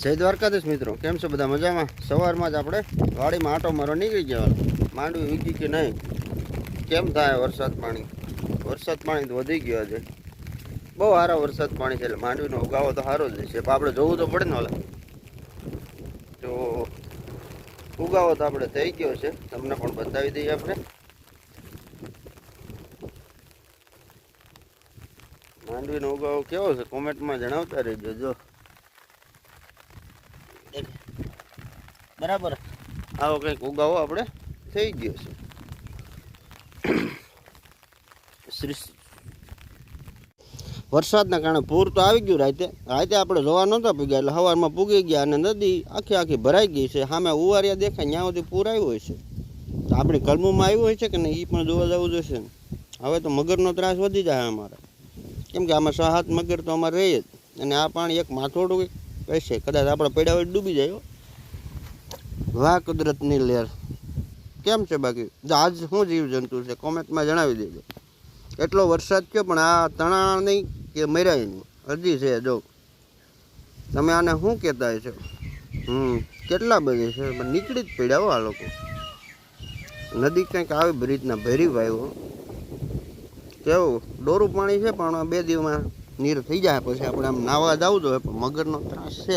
જય દ્વારકાધીશ મિત્રો. કેમ છો બધા મજામાં? સવારમાં જ આપણે વાડીમાં આંટો મારો નીકળી ગયા માંડવી વીકી કે નહીં? કેમ થાય વરસાદ પાણી? વરસાદ પાણી તો વધી ગયો છે બહુ સારા વરસાદ પાણી છે એટલે માંડવીનો ઉગાવો તો સારો જ છે. પણ આપણે જોવું તો પડે ને ઓલા. તો ઉગાવો તો આપણે થઈ ગયો છે. તમને પણ બતાવી દઈએ આપણે. માંડવીનો ઉગાવો કેવો છે? કોમેન્ટમાં જણાવતા રહેજો. જો બરાબર? આવો કંઈક ઉગાવો આપણે. થઈ ગયો છે. વરસાદના કારણે પૂર તો આવી ગયું રાતે. રાતે આપણે જોવા નહોતા પૂગ્યા એટલે સવારમાં પૂગી ગયા અને નદી આખી આખી ભરાઈ ગઈ છે. સામે ઉવારિયા દેખાય ત્યાં સુધી પૂર આવ્યું હોય છે. તો આપણી કલમોમાં આવ્યું હોય છે કે નહીં એ પણ જોવા જવું જોઈશે ને. હવે તો મગરનો ત્રાસ વધી જાય અમારે. કેમ કે આમાં સાત મગર તો અમારે રહે જ. અને આ પાણી એક માથોડું કહેશે. કદાચ આપણે પડ્યા હોય ડૂબી જાય વાહ, કુદરતની લહેર. કેમ છે બાકી? આજ શું જીવજંતુ છે? કોમેન્ટમાં જણાવી દેજો. એટલો વરસાદ થયો, પણ આ તણા નહીં કે મર્યા નહીં હજી છે, જો. તમે આને શું કહેતા છો હમ, કેટલા બધી છે? નીકળી જ પડ્યા આ લોકો. નદી કંઈક આવી રીતના ભેરી વાયો કેવું? ડોરું પાણી છે પણ બે દિવસમાં નીર થઈ જાય, પછી આપણે આમ નાવા જવું જોઈએ પણ મગરનો ત્રાસ છે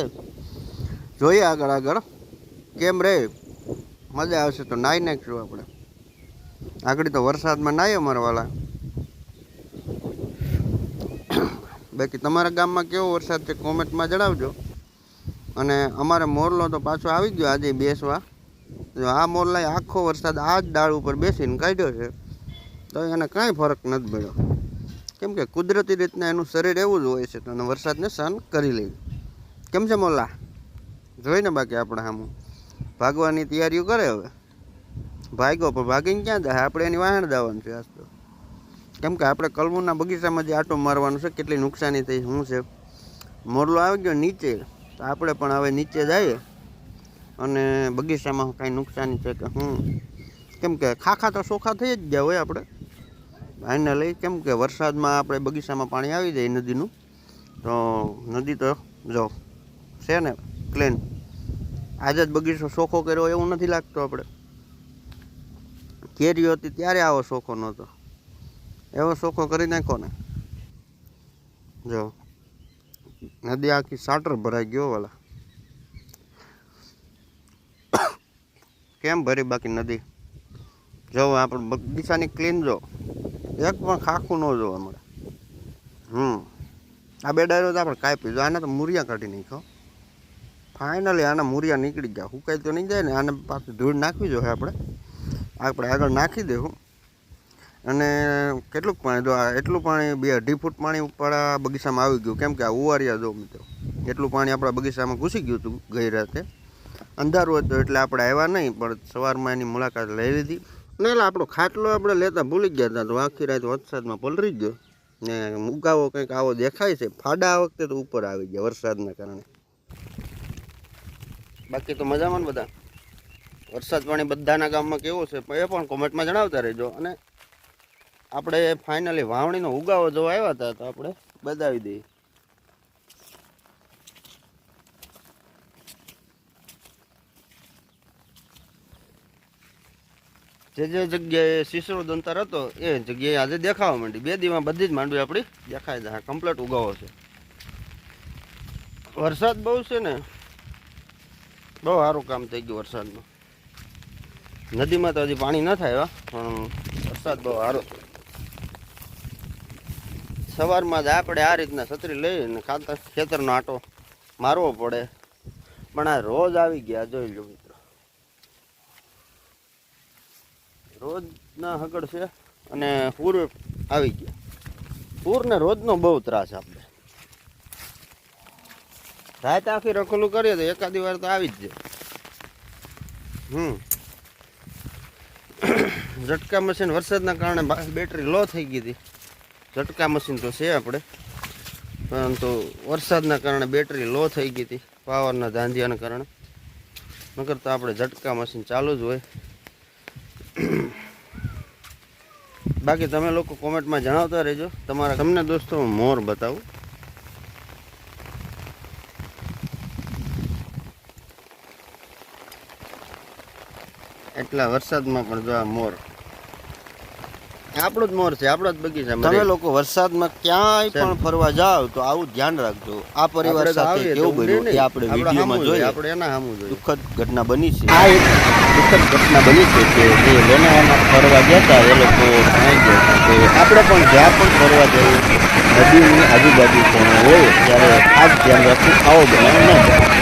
જોઈએ આગળ આગળ. કેમ રે? મજા આવશે તો નાહી નાખશું આપણે. આગળ તો વરસાદમાં નાહીએ મારવાલા બાકી તમારા ગામમાં કેવો વરસાદ છે કોમેન્ટમાં જણાવજો. અને અમારે મોરલો તો પાછો આવી ગયો આજે બેસવા. આ મોરલાએ આખો વરસાદ આ જ ડાળ ઉપર બેસીને કાઢ્યો છે, તો એને કાંઈ ફરક નથી પડ્યો. કેમ કે કુદરતી રીતના એનું શરીર એવું જ હોય છે તો વરસાદને સહન કરી લેવી. કેમ છે મોલા જોઈને બાકી આપણે સામું ભાગવાની તૈયારીઓ કરે હવે. ભાગ્યો પણ ભાગીને ક્યાં જાય? આપણે એની વાહણ દાવાનું છે આજ તો. કેમ કે આપણે કલમુના બગીચામાં જે આટો મારવાનું છે, કેટલી નુકસાની થઈ, શું છે? મોરલો આવી ગયો નીચે. તો આપણે પણ હવે નીચે જઈએ. અને બગીચામાં કાંઈ નુકસાની છે કે હું કેમ કે ખાખા તો ચોખા થઈ જ ગયા હોય આપણે. લઈ કેમ કે વરસાદમાં આપણે બગીચામાં પાણી આવી જાય નદીનું, તો નદી તો જો છે ને ક્લીન આજે જ બગીચો ચોખ્ખો કર્યો એવું નથી લાગતું આપણે. કેરીઓ હતી ત્યારે આવો ચોખ્ખો નહોતો. એવો ચોખ્ખો કરી નાખો ને. જો, નદી આખી સાટર ભરાઈ ગયો વાલા. કેમ ભરી બાકી નદી? જો, આપણે બગીચાની ક્લીન જો. એક પણ ખાખું ન જોવા મળે. હમ. આ બે ડાયરો તો આપણે કાપી જો આને તો મૂરિયા કાઢી નાખ્યો. ફાઇનલી આના મૂરિયા નીકળી ગયા. હુકાઈ તો નહીં જાય ને, આને પાછું ધૂળ નાખવી જોઈએ આપણે. આપણે આગળ નાખી દેવું. અને કેટલુંક પાણી? જો એટલું પાણી બે અઢી ફૂટ પાણી આ બગીચામાં આવી ગયું. કેમ કે આ ઉવારિયા જો મિત્રો, એટલું પાણી આપણા બગીચામાં ઘૂસી ગયું હતું ગઈ રાતે. અંધારું હતું એટલે આપણે આવ્યા નહીં, પણ સવારમાં એની મુલાકાત લઈ લીધી. ને એટલે આપણો ખાટલો આપણે લેતા ભૂલી ગયા હતા. તો આખી રાત વરસાદમાં પલરી ગયો. ને ઉગાવો કંઈક આવો દેખાય છે. ફાડા આ વખતે તો ઉપર આવી ગયા વરસાદના કારણે. બાકી તો મજામાં ને બધા? વરસાદ પાણી બધાના ગામમાં કેવો છે એ પણ કોમેન્ટમાં જણાવતા રહેજો. અને આપણે ફાઇનલી વાવણીનો ઉગાવો જો આવ્યા હતા તો આપણે બતાવી દઈએ. જે જે જગ્યાએ શીશરો દંતર હતો, એ જગ્યાએ આજે દેખાવા માંડી. બે દીમાં બધી જ માંડવી આપણી દેખાય જાય કમ્પ્લેટ ઉગાવો છે. વરસાદ બહુ છે ને, બહુ સારું કામ થઈ ગયું વરસાદનું. નદીમાં તો હજી પાણી ન થાય પણ વરસાદ બહુ સારો. સવારમાં જ આપણે આ રીતના છત્રી લઈને ખાતર ખેતરનો આટો મારવો પડે. પણ આ રોજ આવી ગયા, જોઈ લો મિત્રો રોજના હગડ છે અને પૂર આવી ગયા. પૂરને રોજનો બહુ ત્રાસ આપણે રાત આખી રખોલું કરીએ તો એકાદી વાર તો આવી જ જાય. હમ. ઝટકા મશીન વરસાદના કારણે બેટરી લો થઈ ગઈ હતી. ઝટકા મશીન તો છે આપણે. પરંતુ વરસાદના કારણે બેટરી લો થઈ ગઈ હતી, પાવરના ધાંધિયાના કારણે. નકર તો આપણે ઝટકા મશીન ચાલુ જ હોય. બાકી તમે લોકો કોમેન્ટમાં જણાવતા રહેજો. તમારા તમને દોસ્તો મોર બતાવું. એટલા વરસાદમાં પણ જો આ મોર. આપણો જ મોર છે આપણો જ બગીચા તમે લોકો વરસાદમાં ક્યાંય પણ ફરવા જાવ તો આવું ધ્યાન રાખજો. આ પરિવાર સાથે કેવું બન્યું આપણે વિડીયોમાં જોઈએ આપણે એના સામું જોઈએ. દુઃખદ ઘટના બની છે. દુઃખદ ઘટના બની છે કે જે લોનાવાલા ફરવા ગયા હતા, એ લોકો ભણાઈ ગયા હતા. આપણે પણ જ્યાં પણ ફરવા જઈએ, નદીની આજુબાજુ પણ હોય, ત્યારે ખાસ ધ્યાન રાખવું, આવો બનાવ ન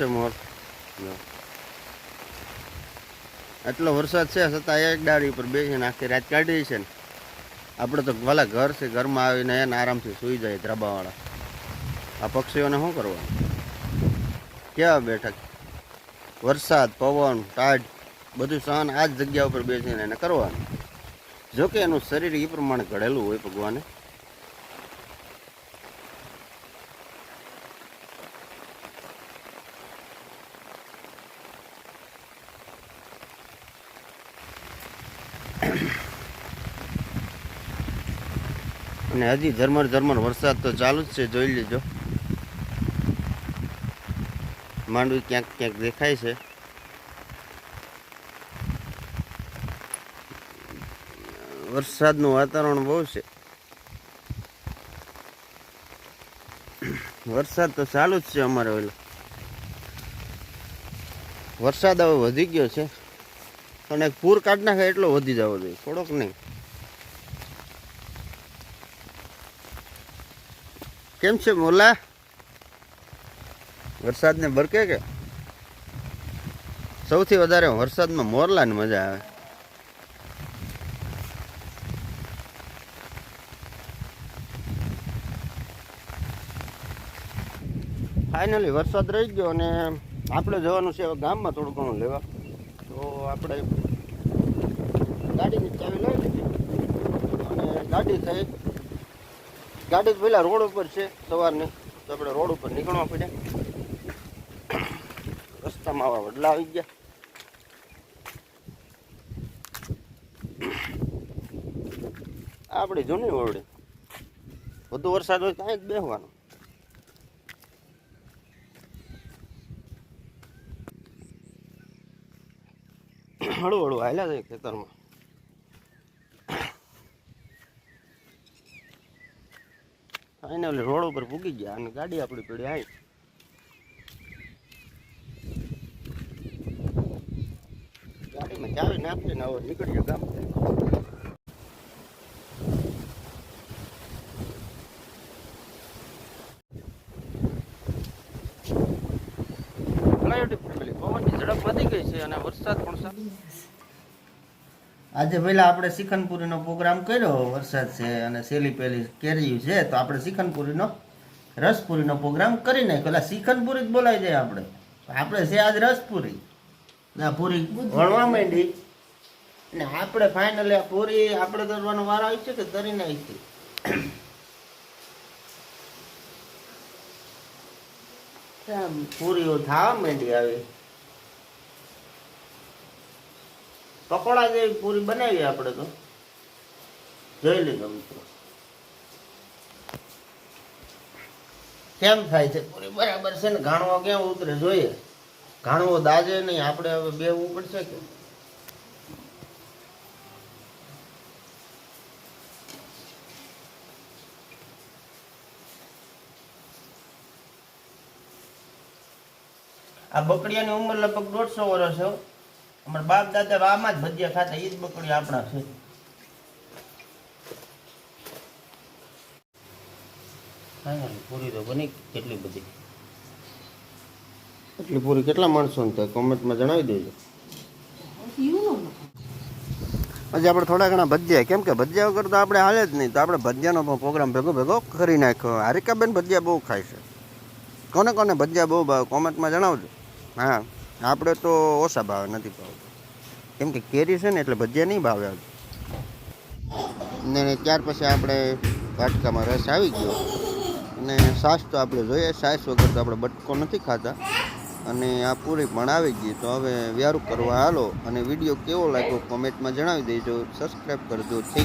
છે મોર? જો. એટલો વરસાદ છે છતાં એક ડાળી ઉપર બેસીને આખી રાત કાઢી છે ને. આપણે તો ભલા ઘર છે ઘરમાં આવીને એને આરામથી સૂઈ જાય ધ્રાબાવાળા. આ પક્ષીઓને શું કરવાનું? કેવા બેઠક વરસાદ પવન ટાઢ બધું સહન આ જ જગ્યા ઉપર બેસીને એને કરવાનું. જોકે એનું શરીર એ પ્રમાણે ઘડેલું હોય ભગવાને. અને હજી ઝરમર ઝરમર વરસાદ તો ચાલુ જ છે, જોઈ લેજો. માંડવી ક્યાંક ક્યાંક દેખાય છે. વરસાદનું વાતાવરણ બહુ છે. વરસાદ તો ચાલુ જ છે અમારે ઓલો. વરસાદ હવે વધી ગયો છે. અને પૂર કાઢ નાખે એટલો વધી જવો જોઈએ. થોડોક નહીં. કેમ છે મોલા વરસાદને બરકે કે? સૌથી વધારે વરસાદમાં મોરલાની મજા આવે. ફાઇનલી વરસાદ રહી ગયો અને આપણે જવાનું છે ગામમાં થોડું ઘણું લેવા. તો આપણે ગાડીની ચાવી લઈ અને ગાડી થઈ ગાડી તો પેલા રોડ ઉપર છે, સવારની તો આપણે રોડ ઉપર નીકળવા પડ્યા રસ્તામાં આવા વડલા આવી ગયા. આપણી જૂની ઓરડી વધુ વરસાદ હોય ત્યાં જ બેસવાનું હળવું હળવું હાલ્યા જાય ખેતરમાં. ફાઇનલી રોડ ઉપર પૂગી ગયા અને ગાડી આપણી પડી આવી ગાડીમાં ચાવી નાખીને હવે નીકળીએ ગામ. પવનની ઝડપ વધી ગઈ છે અને વરસાદ પણ આજે પહેલાં આપણે શિખનપુરીનો પ્રોગ્રામ કર્યો, વરસાદ છે અને સેલી પેલી કેરી છે, તો આપણે શિખનપુરીનો, રસપુરીનો પ્રોગ્રામ કરી નાખ્યો. એટલે શિખનપુરી જ બોલાઈ જાય આપણે. આપણે છે આજ રસપુરી. ના પૂરી વણવા માંડી. અને આપણે ફાઇનલી પૂરી આપણે તરવાનો વાર આવી છે કે તરી નાખી છે? પૂરીઓ થવા માંડી આવી. પકોડા જેવી પૂરી બનાવી આપણે તો. જોઈ લીધો મિત્રો કેમ થાય છે પૂરી? બરાબર છે ને ઘાણવો કેમ ઉતરે જોઈએ? ઘાણવો દાજે નહીં, આપણે હવે બેવું પડશે કે? આ બકડીયાની ઉંમર લગભગ દોઢસો વર્ષ છે. અમારા બાપ દાદા આમાં જ ભજીયા ખાતા એ જ બકડી આપણા છે. પૂરી તો બની કેટલી બધી? એટલી પૂરી કેટલા માણસો ને થાય? કોમેન્ટમાં જણાવી દેજો. પછી આપણે થોડા ઘણા ભજીયા કેમ કે ભજીયા વગર તો આપણે હાલે જ નહીં. તો આપણે ભજીયાનો પણ પ્રોગ્રામ ભેગો ભેગો કરી નાખ્યો. હારિકાબેન ભજીયા બહુ ખાય છે. કોને કોને ભજીયા બહુ ભાવે કોમેન્ટમાં જણાવજો. હા. આપણે તો ઓછા ભાવે, નથી ભાવતું. કેમ કે કેરી છે ને એટલે ભજીયા નહીં ભાવે. ને ત્યાર પછી આપણે વાટકામાં રસ આવી ગયો. અને સાસ તો આપણે જોઈએ સાસ વગર તો આપણે બટકો નથી ખાતા. અને આ પૂરી પણ આવી ગઈ. તો હવે વ્યારું કરવા હાલો અને વીડિયો કેવો લાગ્યો કોમેન્ટમાં જણાવી દેજો. સબસ્ક્રાઈબ કરજો. થેન્ક